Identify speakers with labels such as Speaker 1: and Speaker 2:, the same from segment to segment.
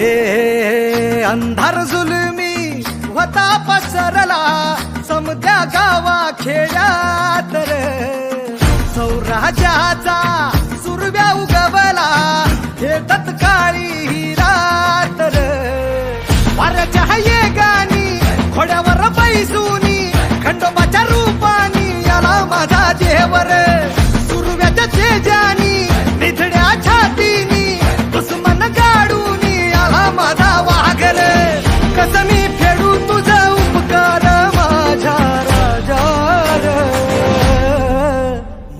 Speaker 1: हे अंधार जुलमी होता पसरला. समद्या गावा खेळात सौराज्याचा सुरव्या उगवला. हे तत्काळी ही रात रे. वाऱ्याच्या ये गाणी खोड्यावर पैसूनी खंडोबाच्या रूपानी याला माझा देवर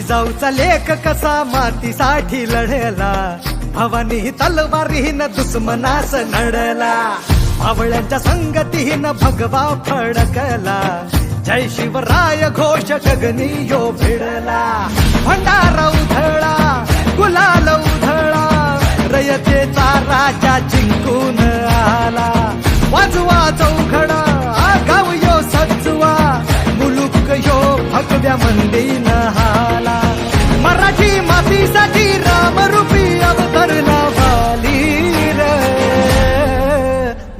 Speaker 1: जिजाऊचा लेख कसा मातीसाठी लढला? भवानी तलवारीन दुश्मनास नडला. आवळ्यांच्या संगतीन भगवा फडकला. जय शिवराय घोष गगनी यो भिडला. भंडारा उधळा गुलाल उधळा. रयतेचा राजा जिंकून आला. वाजवा